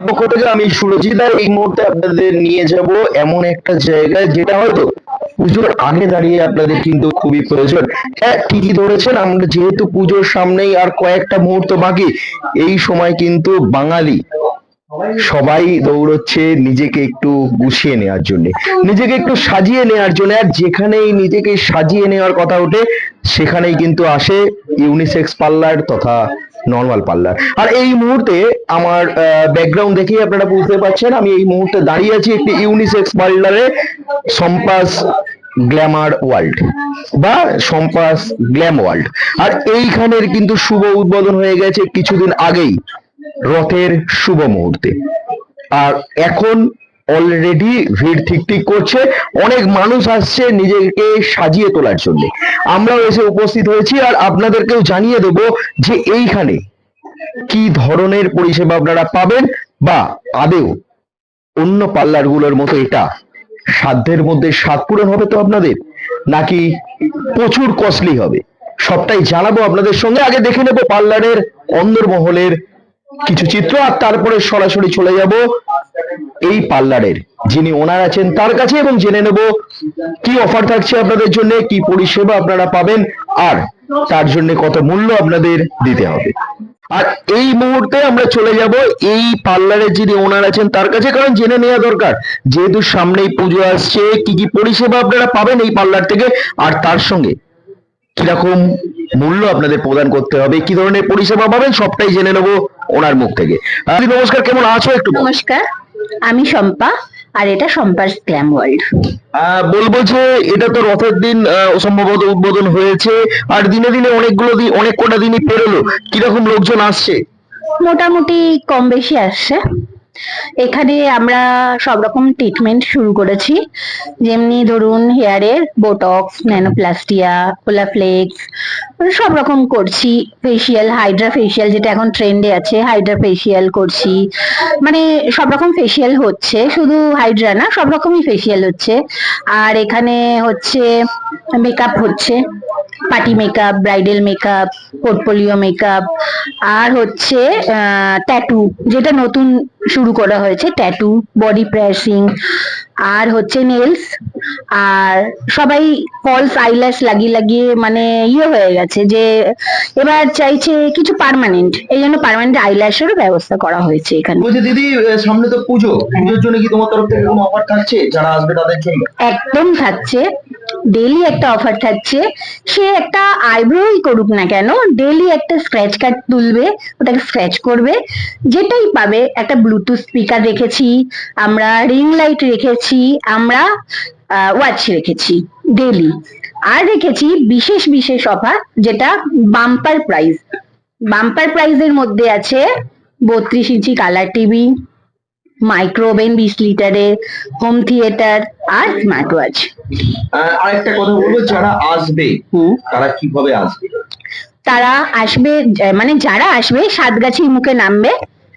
পক্ষ থেকে আমি সুরজিৎ আর এই মুহূর্তে আপনাদের নিয়ে যাব এমন একটা জায়গায় যেটা হয়তো পুজোর আগে দাঁড়িয়ে আপনাদের কিন্তু খুবই প্রয়োজন। হ্যাঁ ঠিকই ধরেছেন, আমরা যেহেতু পুজোর সামনেই আর কয়েকটা মুহূর্ত বাকি, এই সময় কিন্তু বাঙালি সবাই দৌড়চ্ছে নিজেকে একটু গুছিয়ে নেওয়ার জন্য, নিজেকে একটু সাজিয়ে নেওয়ার জন্য, আর যেখানেই নিজেকে সাজিয়ে নেওয়ার কথা ওঠে, সেখানেই কিন্তু আসে ইউনিসেক্স পার্লার তথা নর্মাল পার্লার আর এই মুহূর্তে আমার ব্যাকগ্রাউন্ড দেখেই আপনারা বুঝতে পারছেন, আমি এই মুহূর্তে দাঁড়িয়ে আছি একটি ইউনিসেক্স পার্লারে সম্পাস গ্ল্যামার ওয়ার্ল্ড বা সম্পাস গ্ল্যাম ওয়ার্ল্ড আর এইখানের কিন্তু শুভ উদ্বোধন হয়ে গেছে কিছুদিন আগেই, রথের শুভ মুহূর্তে। আর এখন অলরেডি ভিড় ঠিক ঠিক করছে। অনেক মানুষ আসছে নিজেকে সাজিয়ে তোলার জন্য। আমরাও এসে উপস্থিত হয়েছি আর আপনাদেরকেও জানিয়ে দেব যে এইখানে কি ধরনের পরিষেবা আপনারা পাবেন বা আদেও অন্য পার্লারগুলোর মতো এটা সাধ্যের মধ্যে স্বাদ পূরণ হবে তো আপনাদের? নাকি প্রচুর কস্টলি হবে? সবটাই জানাব আপনাদের সঙ্গে। আগে দেখে নেব পার্লারের অন্দরমহলের কিছু চিত্র আর তারপরে সরাসরি চলে যাব। এই পার্লারের যিনি ওনার আছেন, তার কাছে এবং জেনে নেব কি অফার থাকছে আপনাদের জন্য, কি পরিষেবা আপনারা পাবেন, আর তার জন্য কত মূল্য আপনাদের দিতে হবে। আর এই মুহূর্তে আমরা চলে যাব এই পার্লারের যিনি ওনার আছেন, তার কাছে কারণ জেনে নেওয়া দরকার। যেহেতু সামনেই পুজো আসছে, কি কি পরিষেবা আপনারা পাবেন এই পার্লার থেকে, আর তার সঙ্গে কীরকম মূল্য আপনাদের প্রদান করতে হবে, কি ধরনের পরিষেবা পাবেন, সবটাই জেনে নেব ওনার মুখ থেকে। নমস্কার, কেমন আছো একটু। নমস্কার। আমি শম্পা আর এটা শম্পার গ্ল্যাম ওয়ার্ল্ড বলব যে এটা তো রথের দিন সম্ভবত উদ্বোধন হয়েছে আর দিনে দিনে অনেকগুলো দিন অনেক কটা দিনই পেরোলো। কীরকম লোকজন আসছে? মোটামুটি কম বেশি আসছে। এখানে আমরা সব রকম ট্রিটমেন্ট শুরু করেছি। যেমনি ধরুন হেয়ারের বোটক্স ন্যানোপ্লাস্টিয়া কোলাফ্লেক্স সব রকম করছি। ফেসিয়াল হাইড্রা ফেসিয়াল যেটা এখন ট্রেন্ডে আছে হাইড্রা ফেসিয়াল করছি। মানে সব রকম ফেসিয়াল হচ্ছে, শুধু হাইড্রা না সব রকমই ফেসিয়াল হচ্ছে। আর এখানে হচ্ছে মেকআপ হচ্ছে party makeup bridal makeup portfolio makeup আর হচ্ছে ট্যাটু যেটা নতুন শুরু করা হয়েছে ট্যাটু বডি প্রেসিং আর হচ্ছে নেলস আর সবাই ফলস আইল্যাশ লাগিয়ে লাগিয়ে মানে ইয়ে হয়ে গেছে যে এবার চাইছে কিছু পার্মানেন্ট এই জন্য পার্মানেন্ট আইল্যাশেরও ব্যবস্থা করা হয়েছে এখানে। বলছি দিদি সামনে তো পুজো পুজোর জন্য কি তোমার তরফ থেকে কোনো অফার থাকছে? যারা আসবে তাদের জন্য? একদম থাকছে। ডেলি একটা অফার থাকছে, সে একটা আইব্রোই করুক না কেন ডেলি একটা স্ক্র্যাচ কার্ড তুলবে, ওটাকে স্ক্র্যাচ করবে, যেটাই পাবে, একটা ব্লুটুথ স্পিকার রেখেছি, আমরা রিং লাইট রেখেছি, আমরা ওয়াচ রেখেছি ডেলি আর রেখেছি বিশেষ বিশেষ অফার যেটা বাম্পার প্রাইস বাম্পার প্রাইজের মধ্যে আছে বত্রিশ ইঞ্চি কালার টিভি মাইক্রোওভেন বিশ লিটারের হোম থিয়েটার আর স্মার্ট ওয়াচ আহ, আরেকটা কথা বলব যারা আসবে তারা কীভাবে আসবে? তারা আসবে মানে যারা আসবে সাতগাছি মুখে নামবে।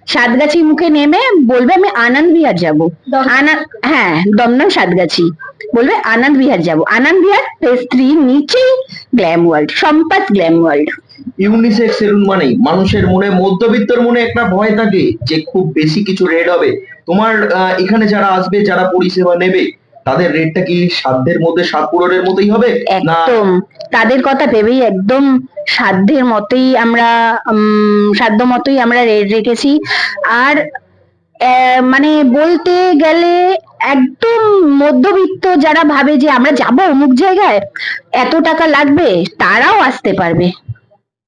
সাতগাছি মুখে নেমে বলবে আমি আনন্দ বিহার যাব। আনা- হ্যাঁ দমদম সাতগাছি। বলবে আনন্দ বিহার যাব। আনন্দ বিহার ফেজ থ্রি নিচেই গ্ল্যাম ওয়ার্ল্ড সম্পাস গ্ল্যাম ওয়ার্ল্ড। ইউনিসেক্স সেলুন মানে মানুষের মনে মধ্যবিত্তর মনে একটা ভয় থাকে যে খুব বেশি কিছু রেড হবে। তোমার আহ, এখানে যারা আসবে যারা পরিষেবা নেবে তাদের রেটটা কি সাধ্যের মধ্যে, সাত পূরণের মতোই হবে? না? একদম। তাদের কথা ভেবেই একদম সাধ্যের মতোই আমরা সাধ্য মতোই আমরা রেট রেখেছি। আর মানে বলতে গেলে একদম মধ্যবিত্ত যারা ভাবে যে আমরা যাব অমুক জায়গায়, এত টাকা লাগবে, তারাও আসতে পারবে।